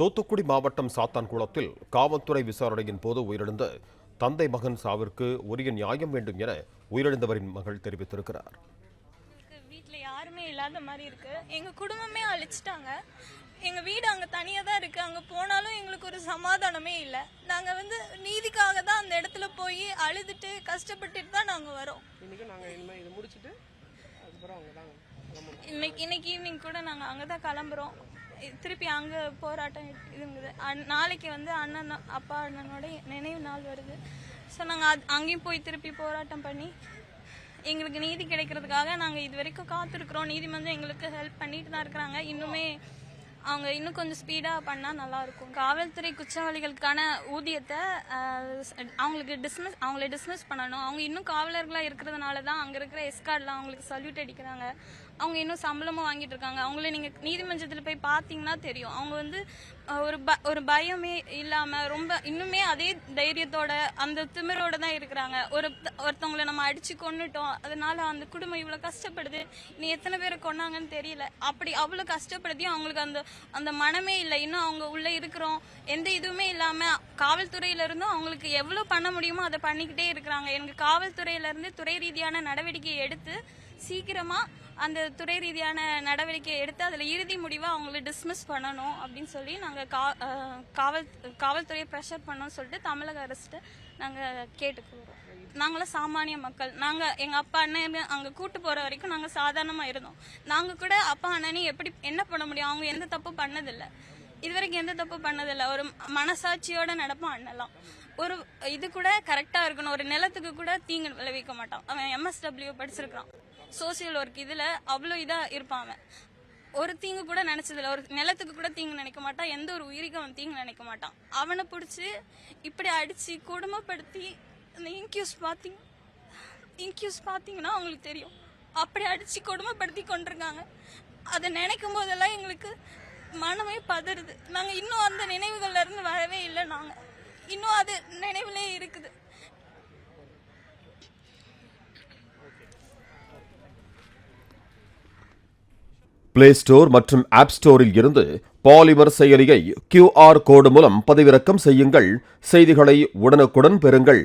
தூத்துக்குடி மாவட்டம் சாத்தான்குளத்தில் காவல்துறை விசாரணையின் போது உயிரிழந்த தந்தை மகன் சாவிற்கு உரிய நியாயம் வேண்டும் என உயிரிழந்தவரின் மகள் தெரிவித்திருக்கிறார். வீட்டில் யாருமே இல்லாத மாதிரி இருக்கு. எங்க குடும்பமே அழிச்சிட்டாங்க. எங்க வீடு அங்க தனியா தான் இருக்கு. அங்க போனாலும் எங்களுக்கு ஒரு சமாதானமே இல்லை. நாங்க வந்து நீதிக்காக தான் அந்த இடத்துல போய் அழுதுட்டு கஷ்டப்பட்டுட்டு தான் நாங்க வரோம். இன்றைக்கி நாங்கள் இனிமேல் இதை முடிச்சுட்டு அதுக்கப்புறம் தான் இன்னைக்கு இன்னைக்கு ஈவினிங் கூட நாங்க அங்க தான் கிளம்புறோம். திருப்பி அங்க போராட்டம் இதுங்குது. நாளைக்கு வந்து அண்ணன் அப்பா அண்ணனோட நினைவு நாள் வருது. ஸோ நாங்கள் அது- அங்கேயும் போய் திருப்பி போராட்டம் பண்ணி எங்களுக்கு நீதி கிடைக்கிறதுக்காக நாங்கள் இது வரைக்கும் காத்திருக்கிறோம். நீதிமன்றம் எங்களுக்கு ஹெல்ப் பண்ணிட்டு தான் இருக்கிறாங்க. இன்னுமே அவங்க இன்னும் கொஞ்சம் ஸ்பீடாக பண்ணால் நல்லாயிருக்கும். காவல்துறை குற்றவாளிகளுக்கான ஊதியத்தை அவங்களுக்கு டிஸ்மிஸ் அவங்கள டிஸ்மிஸ் பண்ணணும். அவங்க இன்னும் காவலர்களாக இருக்கிறதுனால தான் அங்கே இருக்கிற எஸ்கார்ட்லாம் அவங்களுக்கு சல்யூட் அடிக்கிறாங்க. அவங்க இன்னும் சம்பளமும் வாங்கிட்டு இருக்காங்க. அவங்கள நீங்கள் நீதிமன்றத்தில் போய் பார்த்தீங்கன்னா தெரியும். அவங்க வந்து ஒரு ப ஒரு பயமே இல்லாமல் ரொம்ப இன்னுமே அதே தைரியத்தோட அந்த திமிரோட தான் இருக்கிறாங்க. ஒரு ஒருத்தவங்களை நம்ம அடிச்சு கொன்னுட்டோம். அதனால அந்த குடும்பம் இவ்வளோ கஷ்டப்படுது. நீ எத்தனை பேரை கொண்டாங்கன்னு தெரியல. அப்படி அவ்வளோ கஷ்டப்படுத்தியும் அவங்களுக்கு அந்த அந்த மனமே இல்லை. இன்னும் அவங்க உள்ள இருக்கிறோம். எந்த இதுவுமே இல்லாமல் காவல்துறையில இருந்தும் அவங்களுக்கு எவ்வளோ பண்ண முடியுமோ அதை பண்ணிக்கிட்டே இருக்கிறாங்க. எனக்கு காவல்துறையில இருந்து துறை ரீதியான நடவடிக்கை எடுத்து சீக்கிரமா அந்த துறை ரீதியான நடவடிக்கை எடுத்து அதில் இறுதி முடிவை அவங்கள டிஸ்மிஸ் பண்ணணும் அப்படின்னு சொல்லி நாங்கள் கா காவல் காவல்துறையை ப்ரெஷர் பண்ணோம்னு சொல்லிட்டு தமிழக அரசுட்டு நாங்கள் கேட்டுக்கிறோம். நாங்களாம் சாமானிய மக்கள். நாங்கள் எங்கள் அப்பா அண்ணன் அங்கே கூட்டு போகிற வரைக்கும் நாங்கள் சாதாரணமாக இருந்தோம். நாங்கள் கூட அப்பா அண்ணனையும் எப்படி என்ன பண்ண முடியும்? அவங்க எந்த தப்பு பண்ணதில்லை. இது வரைக்கும் எந்த தப்பு பண்ணதில்லை. ஒரு மனசாட்சியோட நடப்போம் அண்ணலாம் ஒரு இது கூட கரெக்டாக இருக்கணும். ஒரு நிலத்துக்கு கூட தீங்கு விளைவிக்க மாட்டான். அவன் எம்எஸ்டபிள்யூ படிச்சிருக்கான் சோசியல் ஒர்க் இதில் அவ்வளோ இதாக இருப்பான் அவன். ஒரு தீங்கு கூட நினச்சதில்ல. ஒரு நிலத்துக்கு கூட தீங்கு நினைக்க மாட்டான். எந்த ஒரு உயிரிக்கும் அவன் தீங்கு நினைக்க மாட்டான். அவனை பிடிச்சி இப்படி அடிச்சு கொடுமைப்படுத்தி அந்த இன்க்யூஸ் பார்த்தீங்க இன்க்யூஸ் பார்த்தீங்கன்னா அவங்களுக்கு தெரியும். அப்படி அடிச்சு கொடுமைப்படுத்தி கொண்டிருக்காங்க. அதை நினைக்கும் போதெல்லாம் எங்களுக்கு மனமே பதறுது. நாங்கள் இன்னும் அந்த நினைவுகள்ல இருந்து வரவே இல்லை நாங்கள் இன்னும் அது நினைவிலே இருக்குது. பிளே ஸ்டோர் மற்றும் ஆப் ஸ்டோரில் இருந்து பாலிமர் செயலியை கியூஆர் கோடு மூலம் பதிவிறக்கம் செய்யுங்கள். செய்திகளை உடனுக்குடன் பெறுங்கள்.